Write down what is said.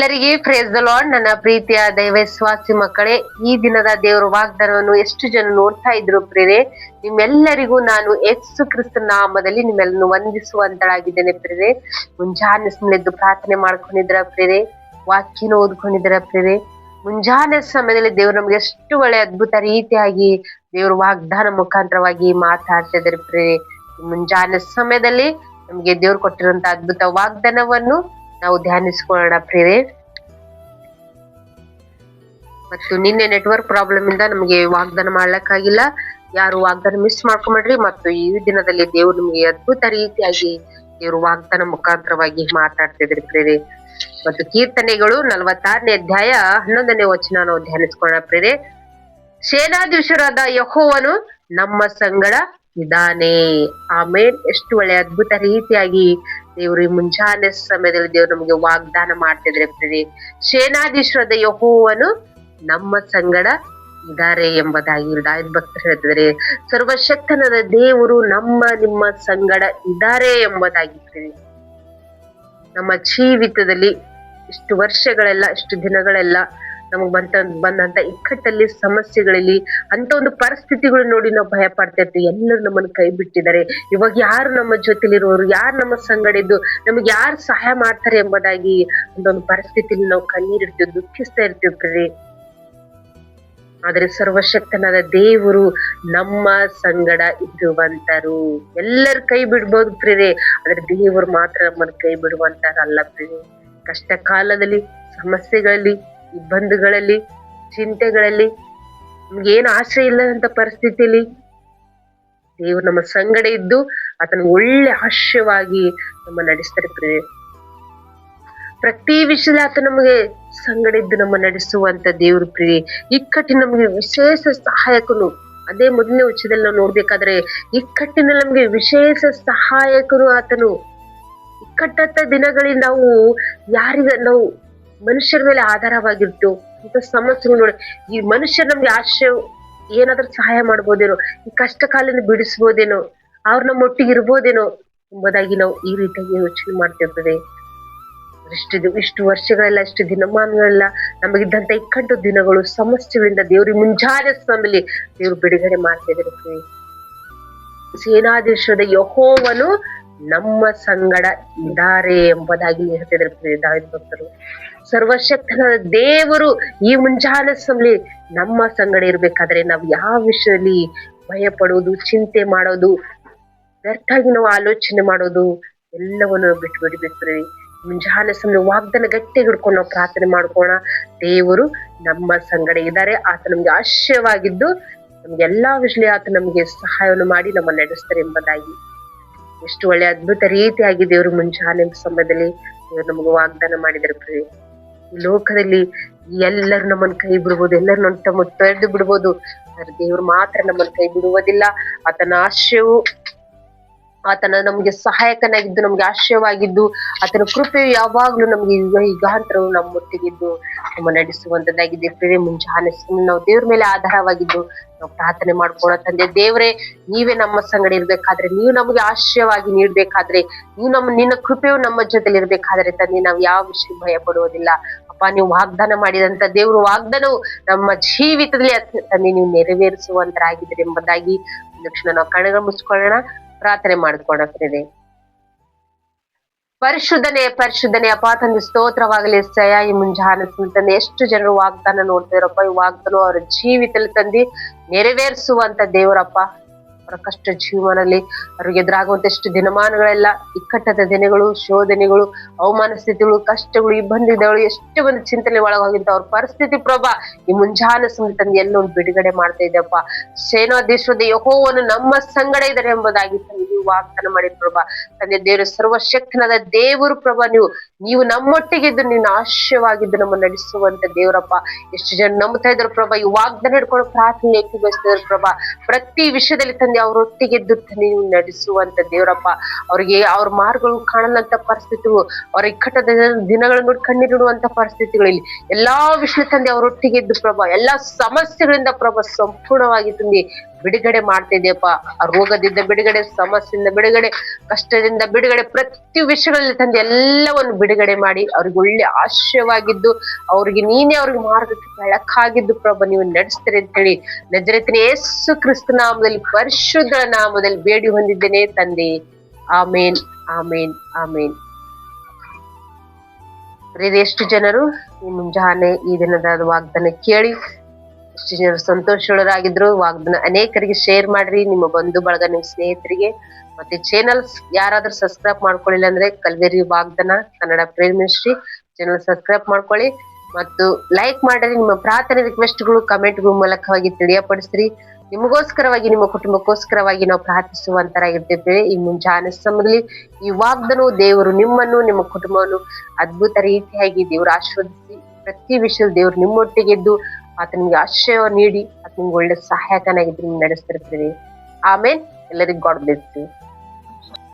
ಎಲ್ಲರಿಗೆ praise the lord ನನ್ನ ಪ್ರೀತಿಯ ದೈವಸ್ವಾಸಿ ಮಕ್ಕಳೇ, ಈ ದಿನದ ದೇವರ ವಾಗ್ದಾನವನ್ನು ಎಷ್ಟು ಜನ ನೋಡ್ತಾ ಇದ್ರು ಪ್ರೇರೆ ನಿಮ್ಮೆಲ್ಲರಿಗೂ ನಾನು ಯೇಸು ಕ್ರಿಸ್ತ ನಾಮದಲ್ಲಿ ನಿಮ್ಮೆಲ್ಲನ್ನು ವಂದಿಸುವಂತಳಾಗಿದ್ದೇನೆ ಪ್ರೇರೆ ಮುಂಜಾನೆ ಸುಮ್ಮನೆದ್ದು ಪ್ರಾರ್ಥನೆ ಮಾಡ್ಕೊಂಡಿದ್ರ ಪ್ರೇರೆ ವಾಕ್ಯನ ಓದ್ಕೊಂಡಿದ್ರ ಪ್ರೇರೆ ಮುಂಜಾನೆ ಸಮಯದಲ್ಲಿ ದೇವ್ರು ನಮ್ಗೆ ಎಷ್ಟು ಒಳ್ಳೆ ಅದ್ಭುತ ರೀತಿಯಾಗಿ ದೇವ್ರ ವಾಗ್ದಾನ ಮುಖಾಂತರವಾಗಿ ಮಾತಾಡ್ತಾ ಇದ್ದಾರೆ ಪ್ರೇರೆ ಮುಂಜಾನೆ ಸಮಯದಲ್ಲಿ ನಮ್ಗೆ ದೇವ್ರು ಕೊಟ್ಟಿರುವಂತ ಅದ್ಭುತ ವಾಗ್ದಾನವನ್ನು ನಾವು ಧ್ಯಾನಿಸ್ಕೊಳ್ಳೋಣ ಪ್ರೇರೆ ಮತ್ತು ನಿನ್ನೆ ನೆಟ್ವರ್ಕ್ ಪ್ರಾಬ್ಲಮ್ ಇಂದ ನಮಗೆ ವಾಗ್ದಾನ ಮಾಡ್ಲಕ್ಕಾಗಿಲ್ಲ. ಯಾರು ವಾಗ್ದಾನ ಮಿಸ್ ಮಾಡ್ಕೊಂಬೇಡ್ರಿ ಮತ್ತು ಈ ದಿನದಲ್ಲಿ ದೇವ್ರು ನಿಮಗೆ ಅದ್ಭುತ ರೀತಿಯಾಗಿ ದೇವ್ರು ವಾಗ್ದಾನ ಮುಖಾಂತರವಾಗಿ ಮಾತಾಡ್ತಿದ್ರಿ ಪ್ರೇರೆ ಮತ್ತು ಕೀರ್ತನೆಗಳು ನಲವತ್ತಾರನೇ ಅಧ್ಯಾಯ ಹನ್ನೊಂದನೇ ವಚನ ನಾವು ಧ್ಯಾನಿಸ್ಕೊಳ್ಳೋಣ ಪ್ರೇರೆ ಸೇನಾಧೀಶರಾದ ಯಹೋವನು ನಮ್ಮ ಸಂಗಡ ಇದ್ದಾನೆ ಆಮೇಲೆ ಎಷ್ಟು ಒಳ್ಳೆ ಅದ್ಭುತ ರೀತಿಯಾಗಿ ದೇವ್ರು ಮುಂಜಾನೆ ಸಮಯದಲ್ಲಿ ದೇವ್ರು ನಮಗೆ ವಾಗ್ದಾನ ಮಾಡ್ತಿದ್ರೆ ಪ್ರೀ ಸೇನಾಧೀಶ್ವರದ ಯಹೋವನು ನಮ್ಮ ಸಂಗಡ ಇದ್ದಾರೆ ಎಂಬುದಾಗಿ ದಾಯದ್ ಭಕ್ತರು ಹೇಳ್ತಿದ್ದಾರೆ ಸರ್ವಶಕ್ತನದ ದೇವರು ನಮ್ಮ, ನಿಮ್ಮ ಸಂಗಡ ಇದ್ದಾರೆ ಎಂಬುದಾಗಿ ಪ್ರೀ ನಮ್ಮ ಜೀವಿತದಲ್ಲಿ ಇಷ್ಟು ವರ್ಷಗಳೆಲ್ಲ, ಇಷ್ಟು ದಿನಗಳೆಲ್ಲ ನಮಗ್ ಬಂತ, ಬಂದಂತ ಇಕ್ಕಟ್ಟಲ್ಲಿ ಸಮಸ್ಯೆಗಳಲ್ಲಿ ಅಂತ ಒಂದು ಪರಿಸ್ಥಿತಿಗಳು ನೋಡಿ ನಾವು ಭಯ ಪಡ್ತಾ ಇರ್ತೀವಿ. ಎಲ್ಲರೂ ನಮ್ಮನ್ನ ಕೈ ಬಿಟ್ಟಿದ್ದಾರೆ. ಇವಾಗ ಯಾರು ನಮ್ಮ ಜೊತೆಲಿರುವವರು ಯಾರು ನಮ್ಮ ಸಂಗಡಿದ್ದು, ನಮಗೆ ಯಾರು ಸಹಾಯ ಮಾಡ್ತಾರೆ ಎಂಬುದಾಗಿ ಒಂದೊಂದು ಪರಿಸ್ಥಿತಿಲಿ ನಾವು ಕಣ್ಣೀರಿರ್ತೀವಿ ದುಃಖಿಸ್ತಾ ಇರ್ತೀವಿ ಆದರೆ ಸರ್ವಶಕ್ತನಾದ ದೇವರು ನಮ್ಮ ಸಂಗಡ ಇರುವಂತರು. ಎಲ್ಲರ ಕೈ ಬಿಡ್ಬೋದು ಪ್ರೇರೆ ಆದ್ರೆ ದೇವರು ಮಾತ್ರ ನಮ್ಮನ್ನ ಕೈ ಬಿಡುವಂತಾರಲ್ಲ ಪ್ರೇರೆ ಕಷ್ಟ ಕಾಲದಲ್ಲಿ ಸಮಸ್ಯೆಗಳಲ್ಲಿ ಇಬ್ಬಂದುಗಳಲ್ಲಿ ಚಿಂತೆಗಳಲ್ಲಿ ನಮ್ಗೆ ಏನು ಆಶ್ರಯ ಇಲ್ಲದಂತ ಪರಿಸ್ಥಿತಿಯಲ್ಲಿ ದೇವರು ನಮ್ಮ ಸಂಗಡ ಇದ್ದು ಆತನ ಒಳ್ಳೆ ಆಶ್ರಯವಾಗಿ ನಮ್ಮ ನಡೆಸ್ತಾರೆ ಪ್ರತಿ ವಿಷಯದಲ್ಲಿ ಆತ ನಮಗೆ ಸಂಗಡ ಇದ್ದು ನಮ್ಮ ನಡೆಸುವಂತ ದೇವ್ರ ಪ್ರಿಯೆ ಇಕ್ಕಟ್ಟಿನ ನಮಗೆ ವಿಶೇಷ ಸಹಾಯಕನು, ಅದೇ ಮೊದಲನೇ ವಿಷಯದಲ್ಲಿ ನಾವು ನೋಡ್ಬೇಕಾದ್ರೆ ಇಕ್ಕಟ್ಟಿನ ನಮಗೆ ವಿಶೇಷ ಸಹಾಯಕನು ಆತನು. ಇಕ್ಕಟ್ಟ ದಿನಗಳಿಂದ ನಾವು ಯಾರಿಗ ನಾವು ಮನುಷ್ಯರ ಮೇಲೆ ಆಧಾರವಾಗಿತ್ತು ಅಂತ ಸಮಸ್ಯೆಗಳು ನೋಡಿ. ಈ ಮನುಷ್ಯರು ನಮ್ಗೆ ಆಶ್ರಯ ಏನಾದ್ರೂ ಸಹಾಯ ಮಾಡ್ಬೋದೇನೋ, ಈ ಕಷ್ಟ ಕಾಲನ ಬಿಡಿಸ್ಬೋದೇನೋ ಅವ್ರ ನಮ್ಮ ಒಟ್ಟಿಗೆ ಇರ್ಬೋದೇನೋ ಎಂಬುದಾಗಿ ನಾವು ಈ ರೀತಿಯಾಗಿ ಯೋಚನೆ ಮಾಡ್ತಿರ್ತದೆ ಇಷ್ಟು ಇಷ್ಟು ವರ್ಷಗಳೆಲ್ಲ, ಇಷ್ಟು ದಿನಮಾನಗಳೆಲ್ಲ ನಮಗಿದ್ದಂತ ಇಕ್ಕಟ್ಟು ದಿನಗಳು, ಸಮಸ್ಯೆಗಳಿಂದ ದೇವ್ರಿಗೆ ಮುಂಜಾನೆ ಸಮಯದಲ್ಲಿ ದೇವ್ರು ಬಿಡುಗಡೆ ಮಾಡ್ತಿದ್ದಾರೆ ಸೇನಾ ಸೇನಾಧೀಶದ ಯಹೋವನು ನಮ್ಮ ಸಂಗಡ ಇದ್ದಾರೆ ಎಂಬುದಾಗಿ ಹೇಳ್ತಿದ್ರು ದಾವಿದ ಭಕ್ತರು. ಸರ್ವಶಕ್ತನ ದೇವರು ಈ ಮುಂಜಾನೆ ಸಮಲಿ ನಮ್ಮ ಸಂಗಡ ಇರ್ಬೇಕಾದ್ರೆ ನಾವು ಯಾವ ವಿಷಯದಲ್ಲಿ ಭಯ ಪಡೋದು ಚಿಂತೆ ಮಾಡೋದು ವ್ಯರ್ಥಾಗಿ ನಾವು ಆಲೋಚನೆ ಮಾಡೋದು, ಎಲ್ಲವನ್ನು ಬಿಟ್ಟು ಬಿಡ್ಬೇಕು ಮುಂಜಾನೆ ಸಮಯ ವಾಗ್ದಾನ ಗಟ್ಟಿ ಹಿಡ್ಕೊಂಡು ನಾವು ಪ್ರಾರ್ಥನೆ ಮಾಡ್ಕೋಣ ದೇವರು ನಮ್ಮ ಸಂಗಡ ಇದ್ದಾರೆ. ಆತ ನಮ್ಗೆ ಆಶಯವಾಗಿದ್ದು ನಮ್ಗೆ ಎಲ್ಲಾ ವಿಷಯ ಆತ ನಮ್ಗೆ ಸಹಾಯವನ್ನು ಮಾಡಿ ನಮ್ಮ ನಡೆಸ್ತಾರೆ ಎಂಬುದಾಗಿ ಎಷ್ಟು ಒಳ್ಳೆ ಅದ್ಭುತ ರೀತಿಯಾಗಿ ದೇವರು ಮುಂಚಾನೆ ಸಮಯದಲ್ಲಿ ದೇವರು ನಮಗೆ ವಾಗ್ದಾನ ಮಾಡಿದ್ದಾರೆ ಪ್ರಿಯ ಈ ಲೋಕದಲ್ಲಿ ಎಲ್ಲರೂ ನಮ್ಮನ್ನ ಕೈ ಬಿಡ್ಬೋದು ಎಲ್ಲರೂ ನಮ್ಮ ತಮ್ಮ ತೊಳೆದು ಬಿಡ್ಬೋದು ಆದ್ರೆ ದೇವ್ರು ಮಾತ್ರ ನಮ್ಮನ್ನ ಕೈ ಬಿಡುವುದಿಲ್ಲ. ಆತನ ಆಶ್ರಯವು ಆತನ ನಮ್ಗೆ ಸಹಾಯಕನಾಗಿದ್ದು, ನಮ್ಗೆ ಆಶ್ರಯವಾಗಿದ್ದು ಆತನ ಕೃಪೆಯು ಯಾವಾಗ್ಲೂ ನಮ್ಗೆ ಈಗ ಈಗಾಂತರವು ನಮ್ಮೊಟ್ಟಿಗಿದ್ದು, ನಮ್ಮ ನಡೆಸುವಂತದ್ದಾಗಿದೆ. ಪ್ರೇರೆ ಮುಂಜಾನೆ ನಾವು ದೇವ್ರ ಮೇಲೆ ಆಧಾರವಾಗಿದ್ದು ನಾವು ಪ್ರಾರ್ಥನೆ ಮಾಡ್ಕೊಳ್ಳೋ ತಂದೆ. ದೇವರೇ, ನೀವೇ ನಮ್ಮ ಸಂಗಡ ಇರ್ಬೇಕಾದ್ರೆ, ನೀವು ನಮಗೆ ಆಶ್ರಯವಾಗಿ ನೀಡ್ಬೇಕಾದ್ರೆ, ನೀವು ನಮ್ಮ, ನಿನ್ನ ಕೃಪೆಯು ನಮ್ಮ ಜೊತೆಲಿ ಇರ್ಬೇಕಾದ್ರೆ ತಂದೆ, ನಾವು ಯಾವ ವಿಷಯ ಭಯ ಪಡುವುದಿಲ್ಲ. ಅಪ್ಪ, ನೀವು ವಾಗ್ದಾನ ಮಾಡಿದಂತ ದೇವ್ರ ವಾಗ್ದಾನವು ನಮ್ಮ ಜೀವಿತದಲ್ಲಿ ತಂದೆ, ನೀವು ನೆರವೇರಿಸುವಂತರಾಗಿದ್ದೀರಿ ಎಂಬುದಾಗಿ ತಕ್ಷಣ ಕ್ಷಣ ನಾವು ಕಣಗ ಮುಚ್ಕೊಳ್ಳೋಣ, ಪ್ರಾರ್ಥನೆ ಮಾಡ್ಕೊಳಕ್ತಿದೆ ಪರಿಶುದ್ಧನೆ ಪರಿಶುದ್ಧನೆ. ಅಪ್ಪ ತಂದೆ, ಸ್ತೋತ್ರವಾಗಲಿ. ಸಯ ಈ ಮುಂಜಾನೆ ತಂದೆ ಎಷ್ಟು ಜನರು ವಾಗ್ದಾನ ನೋಡ್ತಿದ್ರಪ್ಪ. ಈ ವಾಗ್ದಾನ ಅವರ ತಂದು ನೆರವೇರಿಸುವಂತ ದೇವರಪ್ಪ. ಅವರ ಕಷ್ಟ ಜೀವನದಲ್ಲಿ ಅವ್ರಿಗೆ ಎದುರಾಗುವಂತಷ್ಟು ದಿನಮಾನಗಳೆಲ್ಲ ಇಕ್ಕಟ್ಟದ ದಿನಗಳು, ಶೋಧನೆಗಳು ಅವಮಾನ ಸ್ಥಿತಿಗಳು, ಕಷ್ಟಗಳು ಇಬ್ಬಂದಿಗಳು ಎಷ್ಟು ಒಂದು ಚಿಂತನೆ ಒಳಗೋಗಿಂತ ಅವ್ರ ಪರಿಸ್ಥಿತಿ ಪ್ರಭಾ ಈ ಮುಂಜಾನೆ ಸುಮ್ಮನೆ ತಂದು ಎಲ್ಲೋ ಒಂದು ಬಿಡುಗಡೆ ಮಾಡ್ತಾ ಇದ್ದಪ್ಪ ಸೇನಾಧೀಶ್ವರದ ಯಹೋವನ್ನು ನಮ್ಮ ಸಂಗಡ ಇದ್ದಾರೆ ಎಂಬುದಾಗಿ ನೀವು ವಾಗ್ದಾನ ಮಾಡಿ ಪ್ರಭಾ. ತಂದೆ ದೇವರ ಸರ್ವಶಕ್ತನಾದ ದೇವರು ಪ್ರಭಾ, ನೀವು ನೀವು ನಮ್ಮೊಟ್ಟಿಗಿದ್ದು ನೀನು ಆಶ್ಯವಾಗಿದ್ದು ನಮ್ಮ ನಡೆಸುವಂತ ದೇವರಪ್ಪ. ಎಷ್ಟು ಜನ ನಂಬ್ತಾ ಇದ್ರು ಪ್ರಭಾ, ಈ ವಾಗ್ದಾನ ಹಿಡ್ಕೊಂಡು ಪ್ರಾರ್ಥನೆ ಪ್ರಭಾ. ಪ್ರತಿ ವಿಷಯದಲ್ಲಿ ತಂದೆ ಅವರೊಟ್ಟಿಗೆದ್ದು ದುರ್ಧನಿ ನಡೆಸುವಂತ ದೇವರಪ್ಪ. ಅವ್ರಿಗೆ ಅವ್ರ ಮಾರ್ಗಗಳು ಕಾಣಲಂತ ಪರಿಸ್ಥಿತಿಗಳು, ಅವ್ರ ಇಕ್ಕಟ್ಟದ ದಿನಗಳನ್ನು ನೋಡಿ ಕಣ್ಣೀರಿಡುವಂತ ಪರಿಸ್ಥಿತಿಗಳಲ್ಲಿ ಎಲ್ಲಾ ವಿಷಯ ತಂದೆ ಅವರೊಟ್ಟಿಗೆದ್ದು ಪ್ರಭಾ, ಎಲ್ಲಾ ಸಮಸ್ಯೆಗಳಿಂದ ಪ್ರಭಾ ಸಂಪೂರ್ಣವಾಗಿ ತಂದೆ ಬಿಡುಗಡೆ ಮಾಡ್ತಿದ್ಯಪ್ಪ. ಆ ರೋಗದಿಂದ ಬಿಡುಗಡೆ, ಸಮಸ್ಯೆಯಿಂದ ಬಿಡುಗಡೆ, ಕಷ್ಟದಿಂದ ಬಿಡುಗಡೆ ಪ್ರತಿ ವಿಷಯಗಳಲ್ಲಿ ತಂದು ಎಲ್ಲವನ್ನು ಬಿಡುಗಡೆ ಮಾಡಿ. ಅವ್ರಿಗೆ ಒಳ್ಳೆ ಆಶ್ರಯವಾಗಿದ್ದು ಅವ್ರಿಗೆ ನೀನೇ ಅವ್ರಿಗೆ ಮಾರ್ಗಕ್ಕೆ ಬೆಳಕಾಗಿದ್ದು ಪ್ರಭು, ನೀವು ನಡೆಸ್ತೀರಿ ಅಂತ ಹೇಳಿ ನಜರತಿನ ಯೇಸು ಕ್ರಿಸ್ತ ನಾಮದಲ್ಲಿ, ಪರಿಶುದ್ಧ ನಾಮದಲ್ಲಿ ಬೇಡಿ ಹೊಂದಿದ್ದೇನೆ ತಂದೆ. ಆಮೇನ್ ಆಮೇನ್ ಆಮೇನ್. ಎಷ್ಟು ಜನರು? ಈ ಮುಂಜಾನೆ ಈ ದಿನದ ವಾಗ್ದಾನ ಕೇಳಿ. ಸಂತೋಷರಾಗಿದ್ರು ವಾಗ್ದನ ಅನೇಕರಿಗೆ ಶೇರ್ ಮಾಡ್ರಿ. ನಿಮ್ಮ ಬಂಧು ಬಳಗ ನಿಮ್ಮ ಸ್ನೇಹಿತರಿಗೆ. ಮತ್ತೆ ಚೇನಲ್ ಯಾರಾದ್ರೂ ಸಬ್ಸ್ಕ್ರೈಬ್ ಮಾಡ್ಕೊಳ್ಳಿಲ್ಲ ಅಂದ್ರೆ Calvary ವಾಗ್ದನ, Kannada prayer ministry channel subscribe ಮಾಡ್ಕೊಳ್ಳಿ ಮತ್ತು ಲೈಕ್ ಮಾಡ್ರಿ. ನಿಮ್ಮ ಪ್ರಾರ್ಥನೆ ರಿಕ್ವೆಸ್ಟ್ಗಳು ಕಮೆಂಟ್ಗಳ ಮೂಲಕವಾಗಿ ತಿಳಿಯಪಡಿಸ್ರಿ. ನಿಮಗೋಸ್ಕರವಾಗಿ, ನಿಮ್ಮ ಕುಟುಂಬಕ್ಕೋಸ್ಕರವಾಗಿ ನಾವು ಪ್ರಾರ್ಥಿಸುವಂತರಾಗಿರ್ತಿದ್ದೇವೆ ಈ ಮುಂಜಾನೆ ಸಮಯದಲ್ಲಿ ಈ ವಾಗ್ದನು ದೇವರು ನಿಮ್ಮನ್ನು, ನಿಮ್ಮ ಕುಟುಂಬವನ್ನು ಅದ್ಭುತ ರೀತಿಯಾಗಿ ದೇವರು ಆಶೀರ್ವದಿಸಿ, ಪ್ರತಿ ವಿಷಯದಲ್ಲಿ ದೇವರು ನಿಮ್ಮೊಟ್ಟಿಗೆದ್ದು ಆತ ನಿಮ್ಗೆ ಆಶ್ರಯ ನೀಡಿ, ಆತ ನಿಮ್ಗೆ ಒಳ್ಳೆ ಸಹಾಯಕನಾಗಿದ್ದು ನಿಮ್ಗೆ ನಡೆಸ್ತಿರ್ತೀವಿ ಆಮೇಲೆ ಎಲ್ಲರಿಗೂ ಗಾಡ್ ಬ್ಲೆಸ್ ಯು